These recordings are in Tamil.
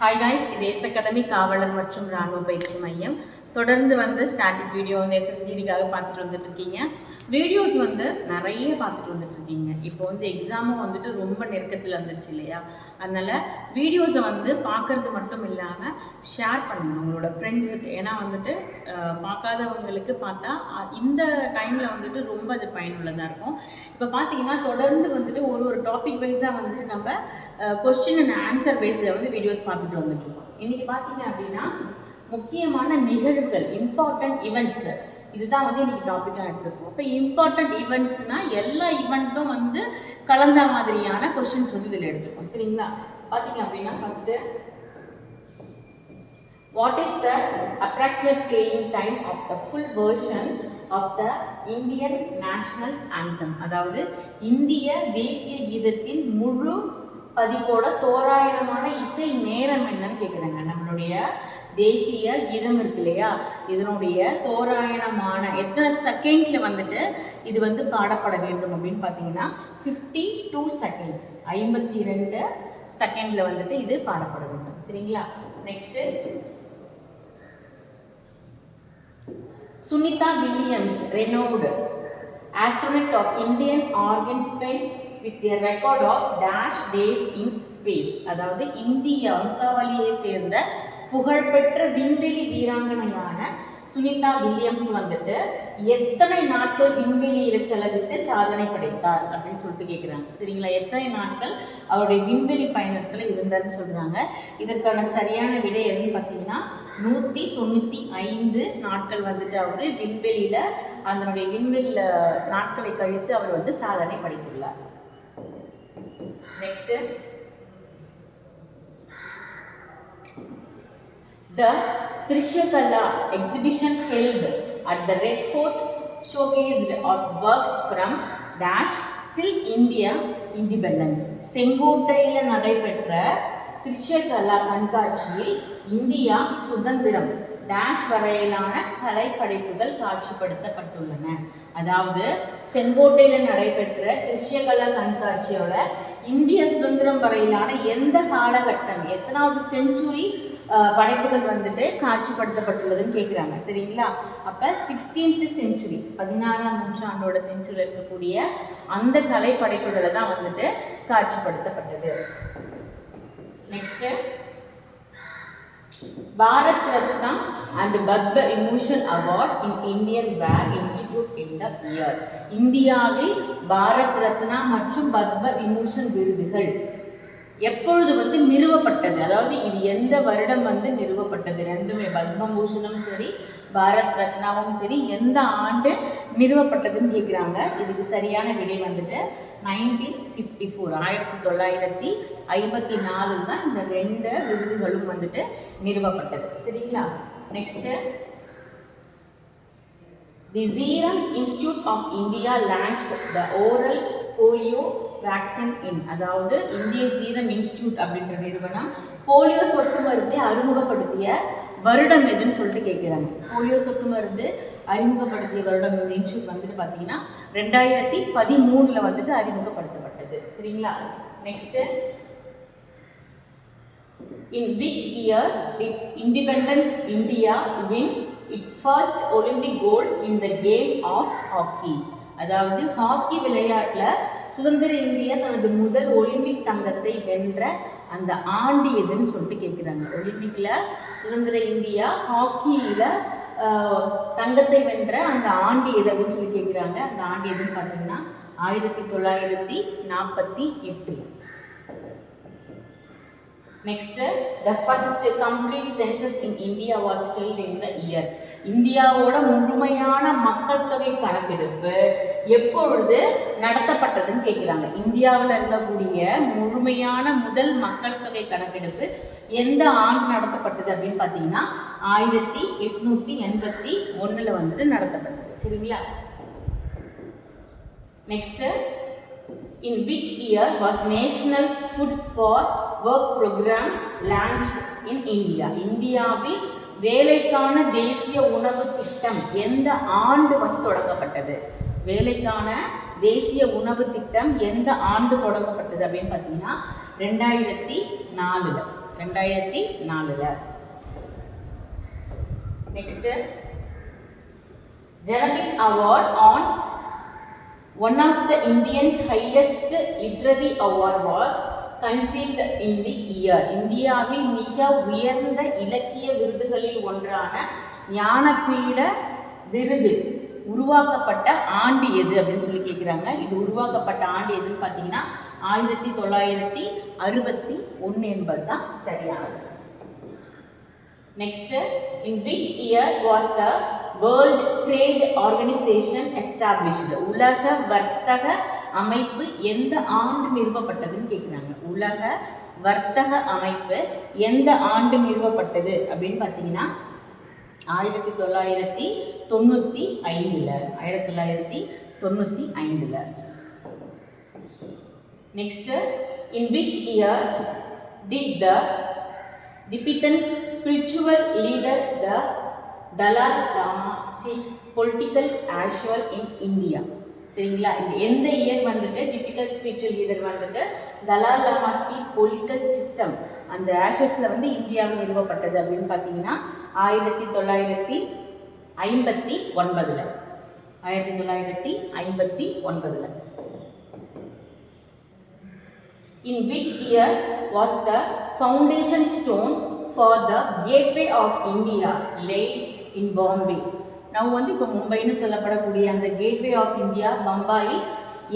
ஹாய் காய்ஸ் இது எஸ் அகாடமி காவலர் மற்றும் ராணுவ பயிற்சி மையம். தொடர்ந்து வந்து ஸ்டாட்டிக் வீடியோ வந்து எஸ்எஸ்டிடிக்காக பார்த்துட்டு வந்துட்டு இருக்கீங்க வீடியோஸ் வந்து நிறைய பார்த்துட்டு வந்துட்டு இருக்கீங்க இப்போ வந்து எக்ஸாமும் வந்துட்டு ரொம்ப நெருக்கத்தில் வந்துருச்சு இல்லையா? அதனால் வீடியோஸை வந்து பார்க்கறது மட்டும் இல்லாமல் ஷேர் பண்ணுங்கள் உங்களோட ஃப்ரெண்ட்ஸுக்கு ஏன்னா வந்துட்டு பார்க்காதவங்களுக்கு பார்த்தா இந்த டைமில் வந்துட்டு ரொம்ப அது பயனுள்ளதாக இருக்கும். இப்போ பார்த்தீங்கன்னா தொடர்ந்து வந்துட்டு ஒரு ஒரு டாபிக் வைஸாக வந்துட்டு நம்ம கொஸ்டின் அண்ட் ஆன்சர் பேஸில் வந்து வீடியோஸ் பார்த்துட்டு வந்துட்டு இருக்கோம் இன்றைக்கி பார்த்தீங்க அப்படின்னா முக்கியமான நிகழ்வுகள் இம்பார்ட்டன்ட் ஈவெண்ட்ஸ் இதுதான் வந்து இன்னைக்கு டாப்பிக்காக எடுத்துருக்கோம். இப்போ இம்பார்ட்டன்ட் ஈவெண்ட்ஸ்னால் எல்லா ஈவெண்ட்டும் வந்து கலந்த மாதிரியான கொஸ்டின்ஸ் வந்து இதில் எடுத்துருக்கோம். சரிங்களா? பார்த்தீங்க அப்படின்னா first what is the approximate playing time of the full version of the Indian national anthem அதாவது இந்திய தேசிய கீதத்தின் முழு பதிப்போட தோராயமான இசை நேரம் என்னன்னு கேட்குறாங்க நம்மளுடைய தேசிய கீதம் இருக்கு இல்லையா? இதனுடைய தோராயணமான எத்தனை செகண்ட்ல வந்துட்டு இது வந்து பாடப்பட வேண்டும் அப்படின்னு பார்த்தீங்கன்னா ஃபிஃப்டி டூ செகண்ட் ஐம்பத்தி ரெண்டு செகண்ட்ல வந்துட்டு இது பாடப்பட வேண்டும். சரிங்களா? நெக்ஸ்ட் சுனிதா வில்லியம்ஸ் ரெனோடு astronaut of Indian organ spent with a record of dash days in space. அதாவது இந்திய வம்சாவளியை சேர்ந்த புகழ்பெற்ற விண்வெளி வீராங்கனையான சுனிதா வில்லியம்ஸ் வந்துட்டு எத்தனை நாட்கள் விண்வெளியில் செலவிட்டு சாதனை படைத்தார் அப்படின்னு சொல்லிட்டு கேட்குறாங்க சரிங்களா? எத்தனை நாட்கள் அவருடைய விண்வெளி பயணத்தில் இருந்தார்னு சொல்கிறாங்க இதற்கான சரியான விடை எதுன்னு பார்த்தீங்கன்னா நூற்றி தொண்ணூற்றி ஐந்து நாட்கள் வந்துட்டு அவர் விண்வெளியில் அதனுடைய விண்வெளியில் நாட்களை கழித்து அவர் வந்து சாதனை படைத்துள்ளார். Next The Trishakala exhibition held at the Red Fort showcased our works from Dash till India independence. செங்கோட்டையில் நடைபெற்ற திருஷகலா கண்காட்சியில் இந்தியா சுதந்திரம் டேஷ் வரையிலான கலைப்படைப்புகள் காட்சிப்படுத்தப்பட்டுள்ளன அதாவது செங்கோட்டையில் நடைபெற்ற திரிஷகலா கண்காட்சியோட இந்திய சுதந்திரம் வரையிலான எந்த காலகட்டம் எத்தனாவது செஞ்சுரி படைப்புகள் வந்துட்டு காட்சிப்படுத்தப்பட்டுள்ளதுன்னு கேட்குறாங்க சரிங்களா? அப்போ சிக்ஸ்டீன்த் செஞ்சுரி பதினாறாம் நூற்றாண்டோட செஞ்சுரியில் இருக்கக்கூடிய அந்த கலை படைப்புகளை தான் வந்துட்டு காட்சிப்படுத்தப்பட்டது. Next Bharat Ratna and Padma Vibhushan award in Indian were institute in the year இந்தியாவில் பாரத் ரத்னா மற்றும் பத்ம விமூஷன் விருதுகள் எப்பொழுது வந்து நிறுவப்பட்டது? அதாவது இது எந்த வருடம் வந்து நிறுவப்பட்டது? ரெண்டுமே பத்மபூஷணும் சரி பாரத் ரத்னாவும் சரி எந்த ஆண்டு நிறுவப்பட்டதுன்னு கேட்குறாங்க இதுக்கு சரியான விடை வந்துட்டு நைன்டீன் ஃபிஃப்டி ஃபோர் ஆயிரத்தி தொள்ளாயிரத்தி ஐம்பத்தி நாலில் தான் இந்த ரெண்டு விருதுகளும் வந்துட்டு நிறுவப்பட்டது. சரிங்களா? Next the Serum Institute of India launch the oral polio vaccine in அதாவது இந்திய சீரம் இன்ஸ்டியூட் அப்படின்ற நிறுவனம் போலியோ சொட்டு மருந்தை அறிமுகப்படுத்திய வருடம் எதுன்னு சொல்லிட்டு கேட்குறாங்க போலியோ சொட்டு மருந்து அறிமுகப்படுத்திய வருடம் இந்த இன்ஸ்டியூட் வந்துட்டு பார்த்தீங்கன்னா ரெண்டாயிரத்தி பதிமூணில் வந்துட்டு அறிமுகப்படுத்தப்பட்டது. சரிங்களா? Next in which year did independent India win its first Olympic gold in the game of hockey அதாவது ஹாக்கி விளையாட்டில் சுதந்திர இந்தியா தனது முதல் ஒலிம்பிக் தங்கத்தை வென்ற அந்த ஆண்டு எதுன்னு சொல்லிட்டு கேட்குறாங்க ஒலிம்பிக்கில் சுதந்திர இந்தியா ஹாக்கியில் தங்கத்தை வென்ற அந்த ஆண்டு எது அப்படின்னு சொல்லி கேட்குறாங்க அந்த ஆண்டு எதுன்னு பார்த்தீங்கன்னா ஆயிரத்தி தொள்ளாயிரத்தி நாற்பத்தி எட்டு next the first complete census in India was held in the year இந்தியாவோட முழுமையான மக்கள் தொகை கணக்கெடுப்பு எப்பொழுது நடத்தப்பட்டதுன்னு கேட்குறாங்க இந்தியாவில் இருக்கக்கூடிய முழுமையான முதல் மக்கள் தொகை கணக்கெடுப்பு எந்த ஆண்டு நடத்தப்பட்டது அப்படின்னு பார்த்தீங்கன்னா ஆயிரத்தி எட்நூத்தி எண்பத்தி ஒன்றில் வந்துட்டு நடத்தப்பட்டது. சரிங்களா? Next in which year was national food for work programme launch in India இந்தியாவில் வேலைக்கான தேசிய உணவு திட்டம் எந்த ஆண்டு வந்து தொடங்கப்பட்டது? வேலைக்கான தேசிய உணவு திட்டம் எந்த ஆண்டு தொடங்கப்பட்டது அப்படின்னு பார்த்தீங்கன்னா ரெண்டாயிரத்தி நாலில். ரெண்டாயிரத்தி நாலுல. Next Jnanpith award on one of the Indians highest literary award was conceived in the year இந்தியாவின் மிக உயர்ந்த இலக்கிய விருதுகளில் ஒன்றான ஞானபீட விருது உருவாக்கப்பட்ட ஆண்டு எது அப்படின்னு சொல்லி கேட்குறாங்க இது உருவாக்கப்பட்ட ஆண்டு எதுன்னு பார்த்தீங்கன்னா ஆயிரத்தி தொள்ளாயிரத்தி அறுபத்தி ஒன்று என்பது தான் சரியானது. Next in which year was the world trade organization established உலக வர்த்தக அமைப்பு எந்த ஆண்டு நிறுவப்பட்டதுன்னு கேட்குறாங்க உலக வர்த்தக அமைப்பு எந்த ஆண்டு நிறுவப்பட்டது அப்படின்னு பார்த்தீங்கன்னா ஆயிரத்தி தொள்ளாயிரத்தி தொண்ணூற்றி ஐந்தில் ஆயிரத்தி தொள்ளாயிரத்தி தொண்ணூற்றி ஐந்தில். Next in which year did the Tibetan spiritual leader the Dalai Lama seek political asylum in India சரிங்களா? இந்த எந்த இயர் வந்துட்டு டிபிக்கல் ஸ்பிரிச்சுவல் லீடர் வந்துட்டு Dalai Lama speak political system அந்த ஆஷட்ஸில் வந்து இந்தியாவில் நிறுவப்பட்டது அப்படின்னு பார்த்தீங்கன்னா ஆயிரத்தி தொள்ளாயிரத்தி ஐம்பத்தி ஒன்பதில். ஆயிரத்தி தொள்ளாயிரத்தி ஐம்பத்தி ஒன்பதில். In which year was the foundation stone for the Gateway of India laid in Bombay நான் வந்து இப்போ மும்பைன்னு சொல்லப்படக்கூடிய அந்த கேட்வே ஆஃப் இந்தியா பம்பாயில்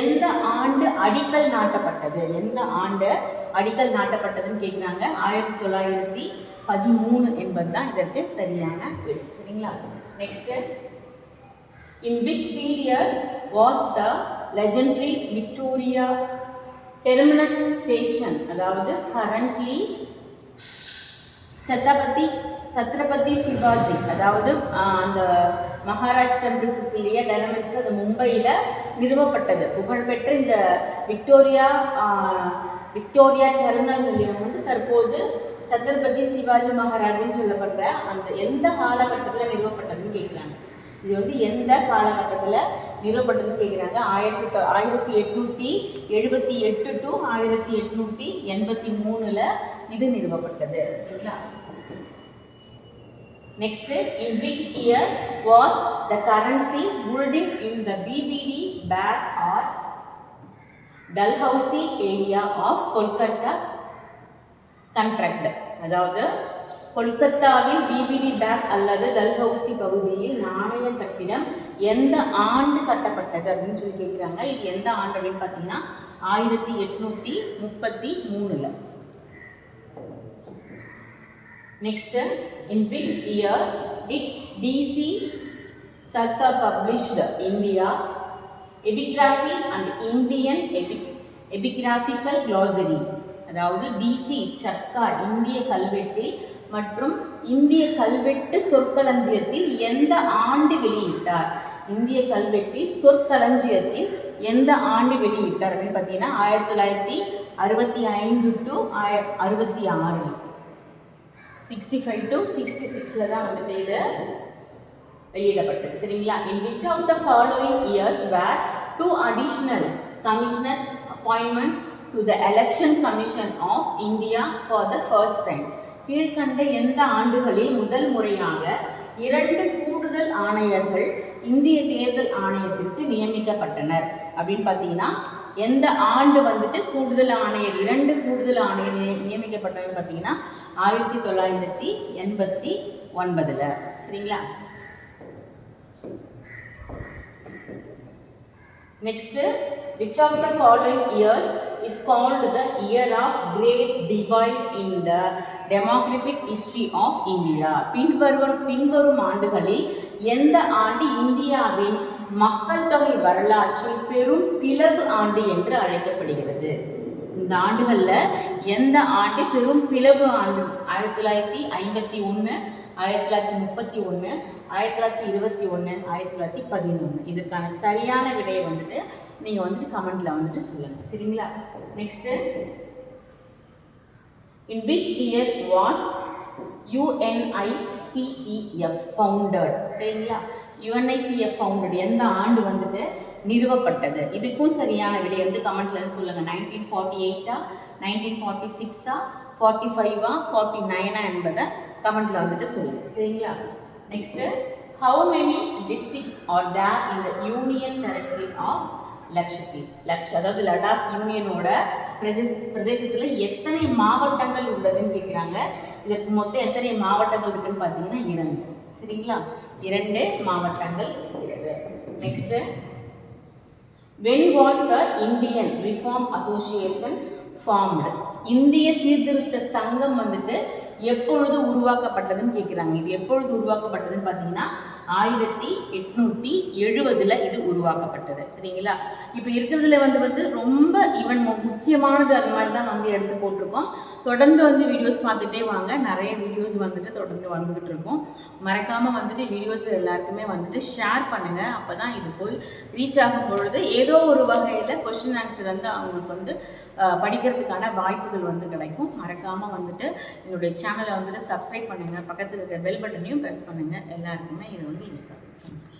எந்த ஆண்டு அடிக்கல் நாட்டப்பட்டது? எந்த ஆண்டு அடிக்கல் நாட்டப்பட்டதுன்னு கேட்குறாங்க ஆயிரத்தி தொள்ளாயிரத்தி பதிமூணு என்பது தான் இதற்கு சரியான விடை. சரிங்களா? Next in which period was the legendary Victoria Terminus station அதாவது கரண்ட்லி சத்ரபதி சத்ரபதி சிவாஜி அதாவது அந்த மகாராஜ் டெம்பிள்ஸ் இருக்கு இல்லையா டெர்மினஸ் அது மும்பையில் நிறுவப்பட்டது. புகழ்பெற்ற இந்த விக்டோரியா விக்டோரியா டெர்மினல் நிலையம் வந்து தற்போது சத்ரபதி சிவாஜி மகாராஜின்னு சொல்லப்படுற அந்த எந்த காலகட்டத்தில் நிறுவப்பட்டதுன்னு கேட்குறாங்க இது வந்து எந்த காலகட்டத்தில் நிறுவப்பட்டதுன்னு கேட்குறாங்க ஆயிரத்தி தொ- ஆயிரத்தி எட்நூற்றி எழுபத்தி எட்டு டு ஆயிரத்தி எட்நூற்றி எண்பத்தி மூணில் இது நிறுவப்பட்டது. சரிங்களா? Next in which year was the currency building in the BBD Bagh or Dalhousie area of Kolkata constructed அதாவது கொல்கத்தாவில் பிபிடி பேக் அல்லது டல்ஹவுசி பகுதியில் நாணய கட்டிடம் எந்த ஆண்டு கட்டப்பட்டது அப்படின்னு சொல்லி கேட்குறாங்க இது எந்த ஆண்டு அப்படின்னு பார்த்தீங்கன்னா ஆயிரத்தி எட்நூற்றி முப்பத்தி மூணில். Next in which year did D C Sircar published India epigraphy and Indian epi epigraphical glossary? அதாவது டிசி சர்க்கார் இந்திய கல்வெட்டில் மற்றும் இந்திய கல்வெட்டு சொற்களஞ்சியத்தில் எந்த ஆண்டு வெளியிட்டார்? இந்திய கல்வெட்டில் சொற்களஞ்சியத்தில் எந்த ஆண்டு வெளியிட்டார் அப்படின்னு பார்த்தீங்கன்னா ஆயிரத்தி தொள்ளாயிரத்தி அறுபத்தி ஐந்து டு ஆய அறுபத்தி ஆறு. சிக்ஸ்டி ஃபைவ் டு சிக்ஸ்டி சிக்ஸில் தான் வந்துட்டு இது வெளியிடப்பட்டது சரிங்களா? In which of the following years were two additional commissioners appointment to the election commission of India for the first time கீழ்கண்ட எந்த ஆண்டுகளில் முதல் முறையாக இரண்டு கூடுதல் ஆணையர்கள் இந்திய தேர்தல் ஆணையத்திற்கு நியமிக்கப்பட்டனர்? அப்படின்னு பார்த்தீங்கன்னா எந்த ஆண்டு வந்துட்டு கூடுதல் ஆணையர் இரண்டு கூடுதல் ஆணையர் நியமிக்கப்பட்டதுன்னு பார்த்தீங்கன்னா ஆயிரத்தி தொள்ளாயிரத்தி எண்பத்தி ஒன்பதுல. சரிங்களா? Next which of the following years is called the year of great divide in the demographic history of India பின்வரும் பின்வரும் ஆண்டுகளில் எந்த ஆண்டு இந்தியாவின் மக்கள் தொகை வரலாற்றில் பெரும் பிளவு ஆண்டு என்று அழைக்கப்படுகிறது? இந்த ஆண்டுகளில் எந்த ஆண்டு? பெரும் பிளவு ஆண்டு. ஆயிரத்தி தொள்ளாயிரத்தி ஐம்பத்தி ஒன்று ஆயிரத்தி தொள்ளாயிரத்தி முப்பத்தி ஒன்று ஆயிரத்தி தொள்ளாயிரத்தி இருபத்தி ஒன்று ஆயிரத்தி தொள்ளாயிரத்தி பதினொன்று இதுக்கான சரியான விடையை வந்துட்டு நீங்கள் வந்துட்டு கமெண்டில் வந்துட்டு சொல்லுங்கள் சரிங்களா? Next in which year was UNICEF founded சரிங்களா? யுஎன்ஐசிஎஃப் அவங்களுடைய எந்த ஆண்டு வந்துட்டு நிறுவப்பட்டது. இதுக்கும் சரியான விடை வந்து கமெண்ட்ல இருந்து சொல்லுங்க. நைன்டீன் ஃபார்ட்டி எயிட்டா நைன்டீன் ஃபார்ட்டி சிக்ஸா ஃபார்ட்டி ஃபைவா ஃபார்ட்டி நைனா என்பதை கமெண்ட்ல வந்துட்டு சொல்லுங்க. சரிங்களா? Next how many districts are there in the union territory of Lakshadweep லட்ச அதாவது லடாக் யூனியனோட பிரதேச பிரதேசத்தில் எத்தனை மாவட்டங்கள் உள்ளதுன்னு கேட்குறாங்க இதற்கு மொத்தம் எத்தனை மாவட்டங்கள் இருக்குன்னு பார்த்தீங்கன்னா இரண்டு. சரிங்களா? இரண்டு மாவட்டங்கள் இருக்கிறது. Next when was the Indian Reform Association formed இந்திய சீர்திருத்த சங்கம் வந்துட்டு எப்பொழுது உருவாக்கப்பட்டதுன்னு கேட்குறாங்க இது எப்பொழுது உருவாக்கப்பட்டதுன்னு பார்த்தீங்கன்னா ஆயிரத்தி எட்நூற்றி எழுபதில் இது உருவாக்கப்பட்டது. சரிங்களா? இப்போ இருக்கிறதுல வந்து வந்து ரொம்ப ஈவன் முக்கியமானது அது மாதிரி தான் வந்து எடுத்து போட்டிருக்கோம். தொடர்ந்து வந்து வீடியோஸ் பார்த்துட்டே வாங்க. நிறைய வீடியோஸ் வந்துட்டு தொடர்ந்து வந்துகிட்டு இருக்கும். மறக்காமல் வந்துட்டு வீடியோஸ் எல்லாருக்குமே வந்துட்டு ஷேர் பண்ணுங்கள் அப்போ தான் இது போய் ரீச் ஆகும் பொழுது ஏதோ ஒரு வகையில் கொஷின் ஆன்சர் வந்து அவங்களுக்கு வந்து படிக்கிறதுக்கான வாய்ப்புகள் வந்து கிடைக்கும். மறக்காமல் வந்துட்டு என்னுடைய சேனலை வந்துட்டு சப்ஸ்கிரைப் பண்ணுங்கள் பக்கத்தில் இருக்கிற பெல் பட்டனையும் ப்ரெஸ் பண்ணுங்கள் எல்லாருக்குமே இது வந்து யூஸ் ஆகும்